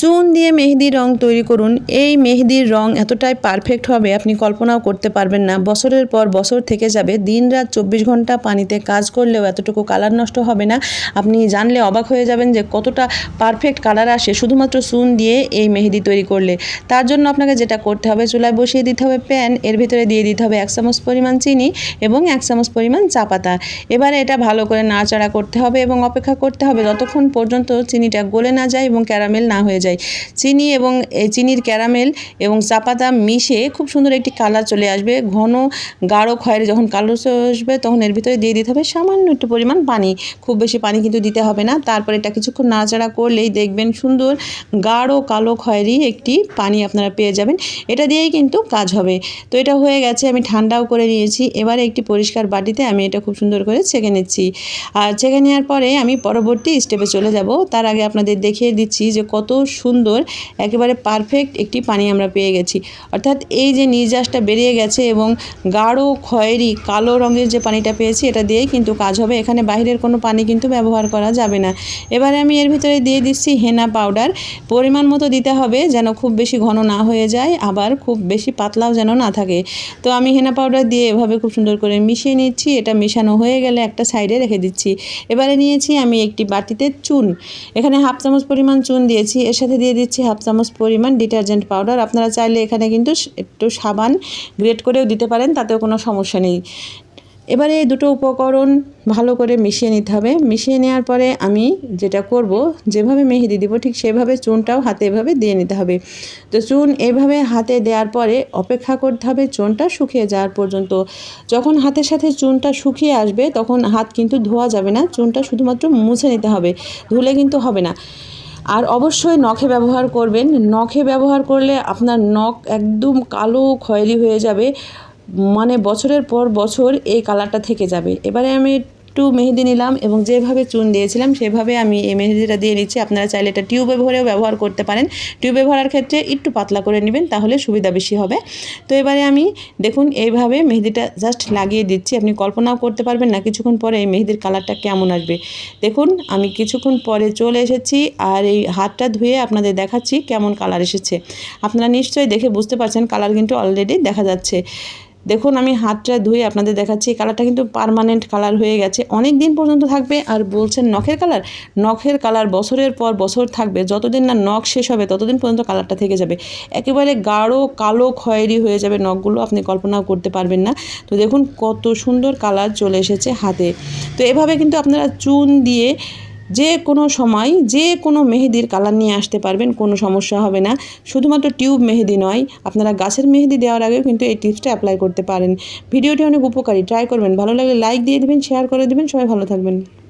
চুন দিয়ে মেহেদি রং তৈরি করুন। এই মেহেদির রং এতটাই পারফেক্ট হবে, আপনি কল্পনাও করতে পারবেন না। বছরের পর বছর থেকে যাবে দিন রাত চব্বিশ ঘণ্টা পানিতে কাজ করলেও এতটুকু কালার নষ্ট হবে না। আপনি জানলে অবাক হয়ে যাবেন যে কতটা পারফেক্ট কালার আসে শুধুমাত্র চুন দিয়ে এই মেহেদি তৈরি করলে। তার জন্য আপনাকে যেটা করতে হবে, চুলায় বসিয়ে দিতে হবে প্যান এর ভিতরে দিয়ে দিতে হবে এক চামচ পরিমাণ চিনি এবং এক চামচ পরিমাণ চা পাতা। এবারে এটা ভালো করে নাড়াচাড়া করতে হবে এবং অপেক্ষা করতে হবে যতক্ষণ পর্যন্ত চিনিটা গলে না যায় এবং ক্যারামেল না হয়ে যায়। চিনি এবং চিনির ক্যারামেল এবং চা পাতা মিশে খুব সুন্দর একটি কালার চলে আসবে। ঘন, গাঢ় খয়েরি যখন কালো আসবে তখন এর ভিতরে দিয়ে দিতে হবে সামান্য একটু পরিমাণ পানি। খুব বেশি পানি কিন্তু দিতে হবে না। তারপরে এটা কিছুক্ষণ নাড়াচাড়া করলেই দেখবেন সুন্দর গাঢ় কালো খয়েরি একটি পানি আপনারা পেয়ে যাবেন। এটা দিয়েই কিন্তু কাজ হবে। তো এটা হয়ে গেছে, আমি ঠান্ডাও করে নিয়েছি। এবারে একটি পরিষ্কার বাটিতে আমি এটা খুব সুন্দর করে ছেঁকে নিচ্ছি। আর ছেঁকে নেওয়ার পরে আমি পরবর্তী স্টেপে চলে যাব। তার আগে আপনাদের দেখিয়ে দিচ্ছি যে কত সুন্দর, একেবারে পারফেক্ট একটি পানি আমরা পেয়ে গেছি। অর্থাৎ এই যে নির্যাসটা বেরিয়ে গেছে এবং গাঢ়, খয়েরি, কালো রঙের যে পানিটা পেয়েছি, এটা দিয়েই কিন্তু কাজ হবে। এখানে বাইরের কোনো পানি কিন্তু ব্যবহার করা যাবে না। এবারে আমি এর ভিতরে দিয়ে দিচ্ছি হেনা পাউডার পরিমাণ মতো দিতে হবে যেন খুব বেশি ঘন না হয়ে যায়, আবার খুব বেশি পাতলাও যেন না থাকে। তো আমি হেনা পাউডার দিয়ে এভাবে খুব সুন্দর করে মিশিয়ে নিচ্ছি। এটা মেশানো হয়ে গেলে একটা সাইডে রেখে দিচ্ছি। এবারে নিয়েছি আমি একটি বাটিতে চুন। এখানে হাফ চামচ পরিমাণ চুন দিয়েছি। এর সাথে দিয়ে দিচ্ছি হাফ চামচ পরিমাণ ডিটারজেন্ট পাউডার। আপনারা চাইলে এখানে কিন্তু একটু সাবান গ্রেট করেও দিতে পারেন, তাতেও কোনো সমস্যা নেই। এবারে এই দুটো উপকরণ ভালো করে মিশিয়ে নিতে হবে। মিশিয়ে নেওয়ার পরে আমি যেটা করব, যেভাবে মেহেদি দিব ঠিক সেভাবে চুনটাও হাতে এভাবে দিয়ে নিতে হবে। তো চুন এভাবে হাতে দেওয়ার পরে অপেক্ষা করতে হবে চুনটা শুকিয়ে যাওয়ার পর্যন্ত। যখন হাতের সাথে চুনটা শুকিয়ে আসবে, তখন হাত কিন্তু ধোয়া যাবে না, চুনটা শুধুমাত্র মুছে নিতে হবে, ধুলে কিন্তু হবে না। আর অবশ্যই নখে ব্যবহার করবেন। নখে ব্যবহার করলে আপনার নখ একদম কালো খয়েরি হয়ে যাবে। মানে বছরের পর বছর এই কালারটা থেকে যাবে। এবারে আমি একটু মেহেদি নিলাম এবং যেভাবে চুন দিয়েছিলাম, সেভাবে আমি এই মেহেদিটা দিয়ে নিচ্ছি। আপনারা চাইলে এটা টিউবে ভরেও ব্যবহার করতে পারেন। টিউবে ভরার ক্ষেত্রে একটু পাতলা করে নেবেন, তাহলে সুবিধা বেশি হবে। তো এবারে আমি দেখুন, এইভাবে মেহেদিটা জাস্ট লাগিয়ে দিচ্ছি। আপনি কল্পনাও করতে পারবেন না কিছুক্ষণ পরে এই মেহেদির কালারটা কেমন আসবে। দেখুন, আমি কিছুক্ষণ পরে চলে এসেছি আর এই হাতটা ধুয়ে আপনাদের দেখাচ্ছি কেমন কালার এসেছে। আপনারা নিশ্চয়ই দেখে বুঝতে পারছেন, কালার কিন্তু অলরেডি দেখা যাচ্ছে। দেখুন, আমি হাতটা ধুয়ে আপনাদের দেখাচ্ছি কালারটা কিন্তু পারমানেন্ট কালার হয়ে গেছে। অনেক দিন পর্যন্ত থাকবে, আর বলছেন নখের কালার নখের কালার বছরের পর বছর থাকবে, যতদিন না নখ শেষ হবে, ততদিন পর্যন্ত কালারটা থেকে যাবে। একেবারে গাঢ়, কালো, খয়েরি হয়ে যাবে নখগুলো, আপনি কল্পনাও করতে পারবেন না। তো দেখুন, কত সুন্দর কালার চলে এসেছে হাতে। তো এভাবে কিন্তু আপনারা চুন দিয়ে যে কোনো সময়, যে কোনো মেহেদির কালার নিয়ে আসতে পারবেন, কোনো সমস্যা হবে না। শুধুমাত্র টিউব মেহেদি নয়, আপনারা গাছের মেহেদি দেওয়ার আগেও কিন্তু এই টিপসটা অ্যাপ্লাই করতে পারেন। ভিডিওটি অনেক উপকারী, ট্রাই করবেন। ভালো লাগলে লাইক দিয়ে দেবেন, শেয়ার করে দেবেন। সবাই ভালো থাকবেন।